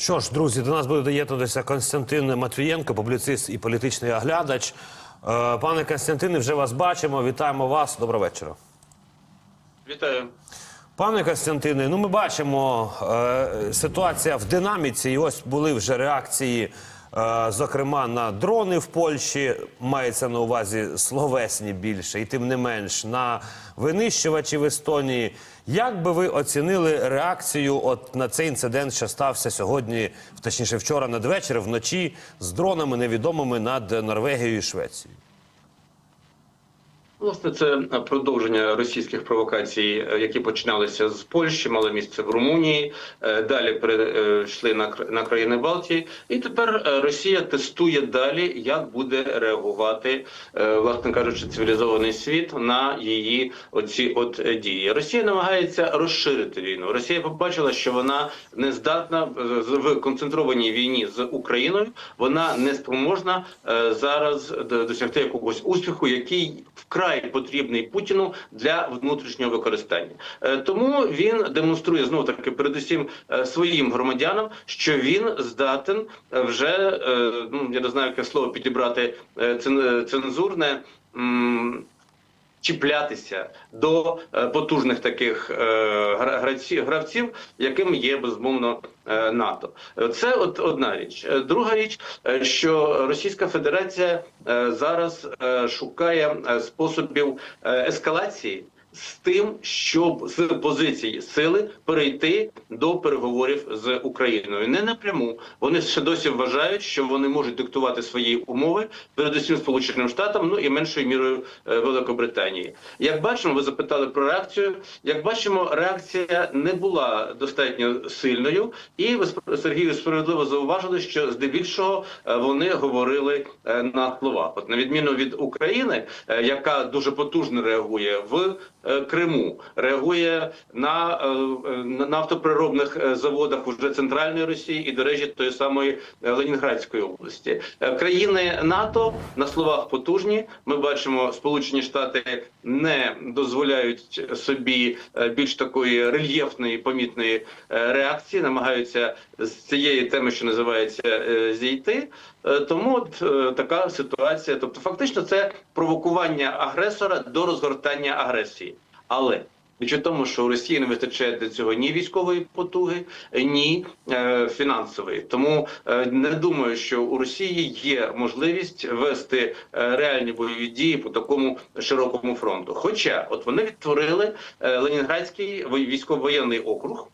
Що ж, друзі, до нас буде доєднатися Константин Матвієнко, публіцист і політичний оглядач. Е, Пане Константине, вже вас бачимо. Вітаємо вас. Доброго вечора. Вітаю. Пане Костянтине, ну ми бачимо е, ситуація в динаміці, і ось були вже реакції, зокрема на дрони в Польщі, мається на увазі словесні більше, і тим не менш на винищувачі в Естонії. Як би ви оцінили реакцію от на цей інцидент, що стався сьогодні, точніше вчора надвечір, вночі з дронами невідомими над Норвегією і Швецією? Власне, це продовження російських провокацій, е, які починалися з Польщі, мали місце в Румунії. е, Далі перейшли на кра- країни Балтії, і тепер е, Росія тестує далі, як буде реагувати, власне кажучи, цивілізований світ на її оці от дії. Росія намагається розширити війну. Росія побачила, що вона не здатна в концентрованій війні з Україною. Вона не спроможна зараз досягти якогось успіху, який вкрай потрібний Путіну для внутрішнього використання. Е, Тому він демонструє знов таки передусім е, своїм громадянам, що він здатен е, вже ну я не знаю, яке слово підібрати цензурне. Чіплятися до е, потужних таких е, гравців, яким є безумовно е, НАТО. Це от одна річ. Друга річ, що Російська Федерація зараз шукає способів ескалації. З тим, щоб з позиції сили перейти до переговорів з Україною, не напряму вони ще досі вважають, що вони можуть диктувати свої умови, передусім Сполученим Штатам, ну і меншою мірою е, Великобританії. Як бачимо, ви запитали про реакцію. Як бачимо, реакція не була достатньо сильною, і ви Сергію справедливо зауважили, що здебільшого е, вони говорили е, на словах. От на відміну від України, яка дуже потужно реагує в Криму, реагує на, е, е, на нафтоприробних е, заводах уже центральної Росії і, до речі, тої самої е, Ленінградської області. Е, Країни НАТО на словах потужні. Ми бачимо, Сполучені Штати не дозволяють собі е, більш такої рельєфної помітної е, реакції, намагаються з цієї теми, що називається е, зійти. Тому от така ситуація. Тобто, фактично, це провокування агресора до розгортання агресії. Але Річ у тому, що у Росії не вистачає для цього ні військової потуги, ні е, фінансової. Тому е, не думаю, що у Росії є можливість вести е, реальні бойові дії по такому широкому фронту. Хоча, от вони відтворили е, Ленінградський військово-воєнний округ.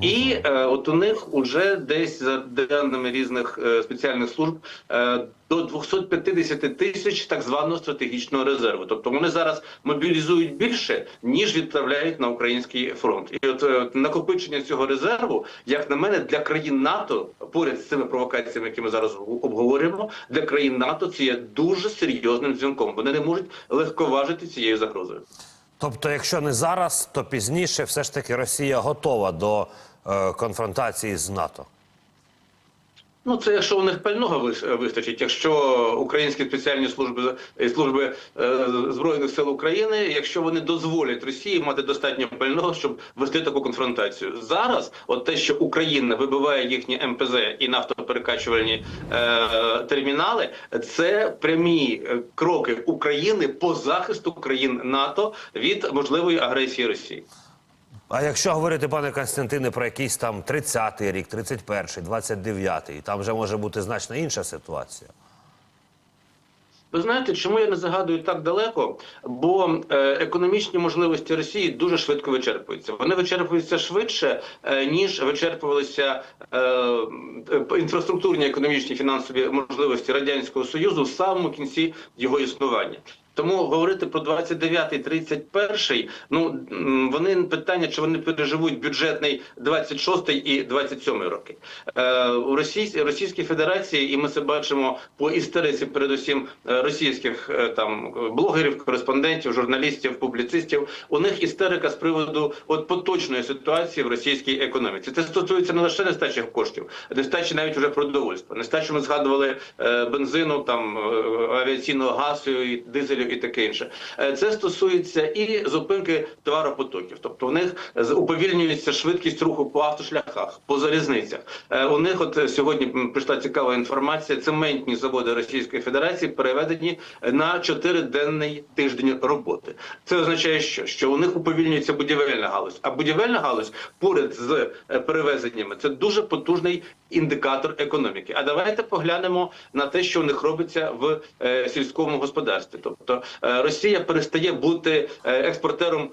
І е, от у них уже десь за даними різних е, спеціальних служб е, до 250 тисяч так званого стратегічного резерву. Тобто вони зараз мобілізують більше ніж відправляють на український фронт. І от е, накопичення цього резерву, як на мене, для країн НАТО поряд з цими провокаціями, які ми зараз обговорюємо, для країн НАТО це є дуже серйозним дзвінком. Вони не можуть легковажити цією загрозою. Тобто, якщо не зараз, то пізніше все ж таки Росія готова до конфронтації з НАТО. Ну, це якщо у них пального вистачить. Якщо українські спеціальні служби е, служби е, збройних сил України, якщо вони дозволять Росії мати достатньо пального, щоб вести таку конфронтацію, зараз от те, що Україна вибиває їхні МПЗ і нафтоперекачувальні е, термінали, це прямі е, кроки України по захисту країн НАТО від можливої агресії Росії. А якщо говорити, пане Константине, про якийсь там 30-й рік, 31-й, 29-й, там вже може бути значно інша ситуація. Ви знаєте, чому я не загадую так далеко? Бо е, економічні можливості Росії дуже швидко вичерпуються. Вони вичерпуються швидше, е, ніж вичерпувалися е, інфраструктурні економічні фінансові можливості радянського союзу в самому кінці його існування. Тому говорити про 29-й, 31-й, ну вони питання, чи вони переживуть бюджетний 26-й і 27-й роки. Е, у Російсь, Російській Федерації, і ми це бачимо по істериці, передусім е, російських е, там блогерів, кореспондентів, журналістів, публіцистів. У них істерика з приводу от поточної ситуації в російській економіці. Це стосується не лише нестачі коштів, нестачі навіть уже продовольства. Нестачі ми згадували е, бензину, там авіаційного газу і дизелів кабелів і таке інше. Е, Це стосується і зупинки товаропотоків. Тобто у них з- уповільнюється швидкість руху по автошляхах, по залізницях. Е, У них от е, сьогодні прийшла цікава інформація. Цементні заводи Російської Федерації переведені на чотириденний тиждень роботи. Це означає, що, що у них уповільнюється будівельна галузь. А будівельна галузь поряд з е, перевезеннями це дуже потужний індикатор економіки. А давайте поглянемо на те, що у них робиться в е, сільському господарстві. Тобто е, Росія перестає бути е, експортером.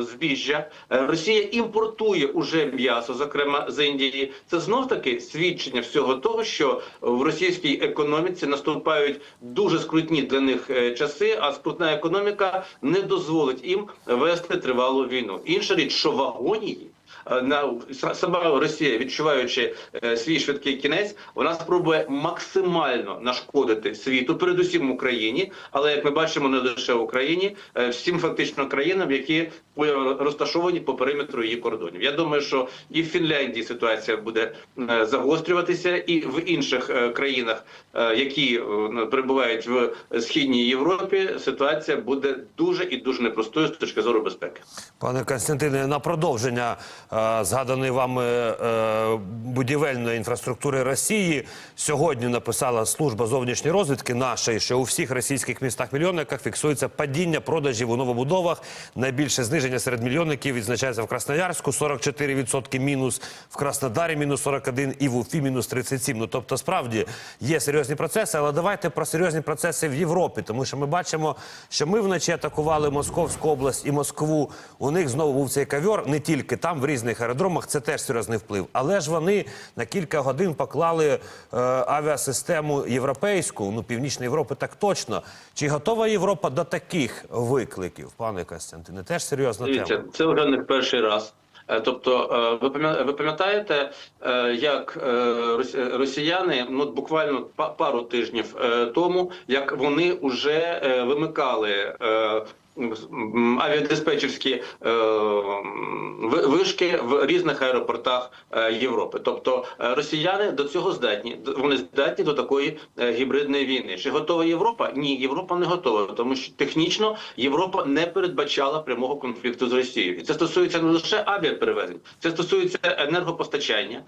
Збіжжя Росія імпортує уже м'ясо, зокрема з Індії. Це знов таки свідчення всього того, що в російській економіці наступають дуже скрутні для них часи, а скрутна економіка не дозволить їм вести тривалу війну. Інша річ, що в агонії е, на сама Росія, відчуваючи е, свій швидкий кінець, вона спробує максимально нашкодити світу, передусім Україні, але як ми бачимо, не лише Україні, е, всім фактично країнам, які розташовані по периметру її кордонів. Я думаю, що і в Фінляндії ситуація буде е, загострюватися, і в інших е, країнах, е, які е, перебувають в східній Європі, ситуація буде дуже і дуже непростою з точки зору безпеки. Пане Константине, на продовження е, згаданої вами е, будівельної інфраструктури Росії сьогодні написала служба зовнішньої розвідки нашої, що у всіх російських містах мільйонниках фіксується падіння продажів у новобудовах. Найбільше зниження серед мільйонників відзначається в Красноярську 44% мінус, в Краснодарі мінус 41% і в Уфі мінус 37%. Ну тобто, справді є серйозні процеси, але давайте про серйозні процеси в Європі, тому що ми бачимо, що ми вночі атакували Московську область і Москву. У них знову був цей кавьор, не тільки там, в різних аеродромах. Це теж серйозний вплив. Але ж вони на кілька годин поклали е, авіасистему європейську, ну північної Європи, так точно. Чи готова Європа до таких викликів, пане Костянтине? Теж серйозна Дивіться, тема. це вже не перший раз. Е, Тобто, е, ви пам'ятаєте, е, як росіяни ну буквально пару тижнів тому, як вони вже вимикали авіадиспетчерські е, вишки в різних аеропортах е, Європи. Тобто е, росіяни до цього здатні. Вони здатні до такої е, гібридної війни. Чи готова Європа? Ні, Європа не готова, тому що технічно Європа не передбачала прямого конфлікту з Росією. І це стосується не лише авіаперевезень, це стосується енергопостачання,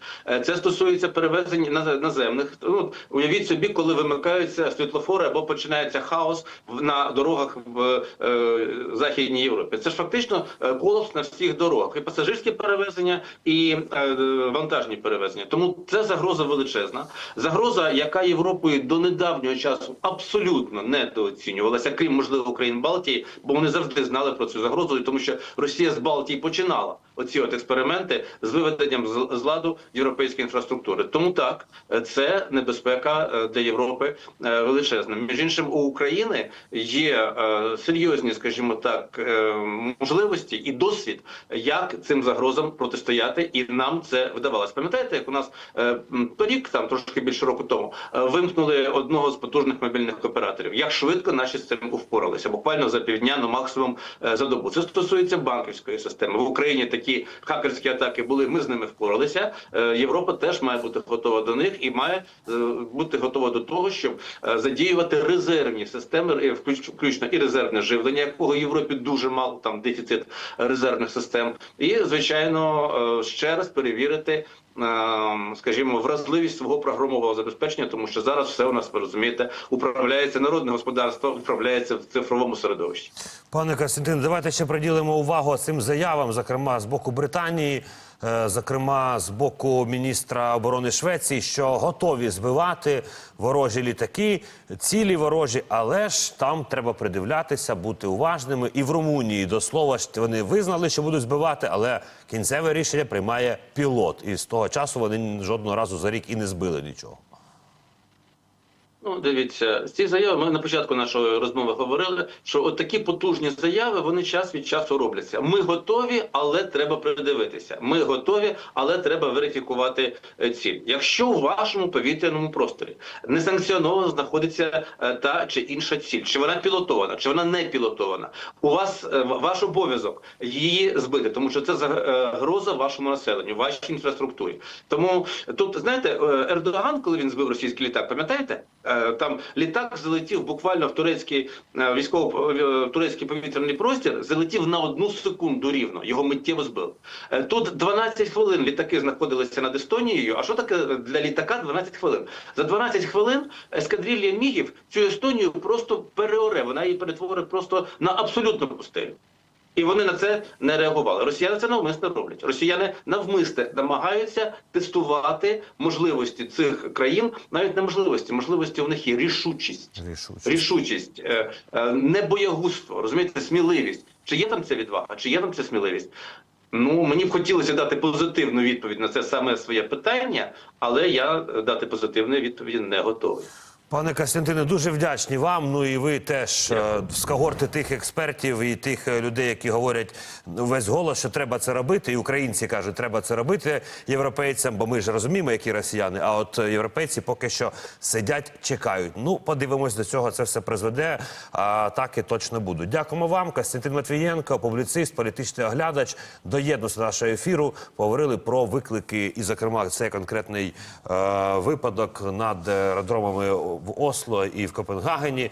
це стосується перевезень наз- наземних. Ну уявіть собі, коли вимикаються світлофори або починається хаос на дорогах в е, Західній Європі. Це ж фактично е, колапс на всіх дорогах, і пасажирські перевезення, і е, вантажні перевезення. Тому це загроза величезна. Загроза, яка Європою до недавнього часу абсолютно недооцінювалася, крім можливо країн Балтії, бо вони завжди знали про цю загрозу, тому що Росія з Балтії починала оці от експерименти з виведенням з, ладу європейської інфраструктури. Тому так е, це небезпека е, для Європи е, величезна. Між іншим, у України є серйозні, скажімо так, можливості і досвід, як цим загрозам протистояти, і нам це вдавалося. Пам'ятаєте, як у нас торік, там трошки більше року тому, вимкнули одного з потужних мобільних операторів. Як швидко наші з цим впоралися? Буквально за півдня, ну максимум за добу. Це стосується банківської системи. В Україні такі хакерські атаки були. Ми з ними впоралися. Е, Європа теж має бути готова до них і має е, бути готова до того, щоб е, задіювати резервні системи, включно і резервне живлення, якого в Європі дуже мало там дефіцит резервних систем, і звичайно ще раз перевірити. Е, Скажімо, вразливість свого програмового забезпечення, тому що зараз все у нас ви розумієте, управляється народне господарство, управляється в цифровому середовищі. Пане Костянтин, давайте ще приділимо увагу цим заявам, зокрема з боку Британії, зокрема з боку міністра оборони Швеції, що готові збивати ворожі літаки, цілі ворожі, але ж там треба придивлятися, бути уважними. І в Румунії до слова вони визнали, що будуть збивати, але кінцеве рішення приймає пілот. І з того часу вони жодного разу за рік і не збили нічого. Ну, дивіться, з ці заяви ми на початку нашої розмови говорили, що от такі потужні заяви вони час від часу робляться. Ми готові, але треба придивитися. Ми готові, але треба верифікувати е, ціль. Якщо у вашому повітряному просторі несанкціоновано знаходиться е, та чи інша ціль, чи вона пілотована, чи вона не пілотована, у вас е, ваш обов'язок її збити, тому що це загроза вашому населенню, вашій інфраструктурі. Тому тут знаєте, е, Ердоган, коли він збив російський літак, пам'ятаєте, Там літак залетів буквально в турецький е, військово е, турецький повітряний простір, залетів на одну секунду рівно. Його миттєво збили. Е, Тут 12 хвилин літаки знаходилися над Естонією. А що таке для літака 12 хвилин? За 12 хвилин ескадрилья мігів цю Естонію просто переоре. Вона її перетворить просто на абсолютну пустелю. І вони на це не реагували. Росіяни це навмисно роблять. Росіяни навмисне намагаються тестувати можливості цих країн, навіть не можливості, можливості у них є рішучість. Рішучість. Рішучість, е, е, не боягузтво, розумієте, сміливість. Чи є там ця відвага, чи є там ця сміливість? Ну, мені б хотілося дати позитивну відповідь на це саме своє питання, але я е, дати позитивної відповіді не готовий. Пане Костянтине, дуже вдячні вам. Ну і ви теж е, з когорти тих експертів і тих е, людей, які говорять весь голос, що треба це робити. І українці кажуть, треба це робити європейцям, бо ми ж розуміємо, які росіяни. А от е, європейці поки що сидять, чекають. Ну, подивимось, до цього це все призведе. А так і точно будуть. Дякуємо вам, Костянтин Матвієнко, публіцист, політичний оглядач. Доєднувся до нашого ефіру. Поговорили про виклики, і, зокрема, цей конкретний е, випадок над аеродромами в Осло і в Копенгагені.